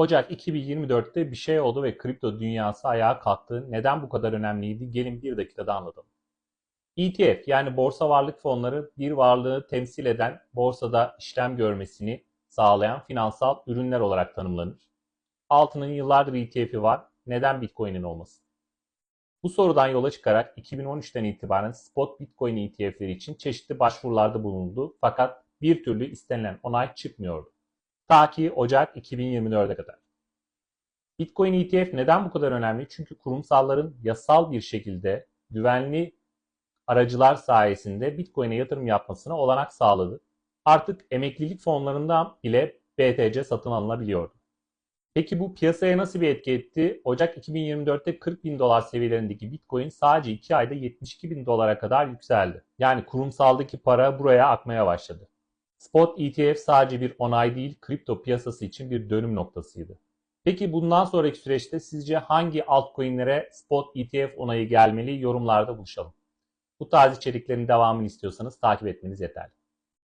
Ocak 2024'te bir şey oldu ve kripto dünyası ayağa kalktı. Neden bu kadar önemliydi? Gelin bir dakikada anlatalım. ETF yani borsa varlık fonları bir varlığı temsil eden borsada işlem görmesini sağlayan finansal ürünler olarak tanımlanır. Altının yıllardır ETF'i var. Neden Bitcoin'in olmasın? Bu sorudan yola çıkarak 2013'ten itibaren spot Bitcoin ETF'leri için çeşitli başvurularda bulundu fakat bir türlü istenilen onay çıkmıyordu. Ta ki Ocak 2024'e kadar. Bitcoin ETF neden bu kadar önemli? Çünkü kurumsalların yasal bir şekilde güvenli aracılar sayesinde Bitcoin'e yatırım yapmasına olanak sağladı. Artık emeklilik fonlarından bile BTC satın alınabiliyordu. Peki bu piyasaya nasıl bir etki etti? Ocak 2024'te 40 bin dolar seviyelerindeki Bitcoin sadece 2 ayda 72 bin dolara kadar yükseldi. Yani kurumsaldaki para buraya akmaya başladı. Spot ETF sadece bir onay değil, kripto piyasası için bir dönüm noktasıydı. Peki bundan sonraki süreçte sizce hangi altcoin'lere spot ETF onayı gelmeli? Yorumlarda buluşalım. Bu tarz içeriklerin devamını istiyorsanız takip etmeniz yeterli.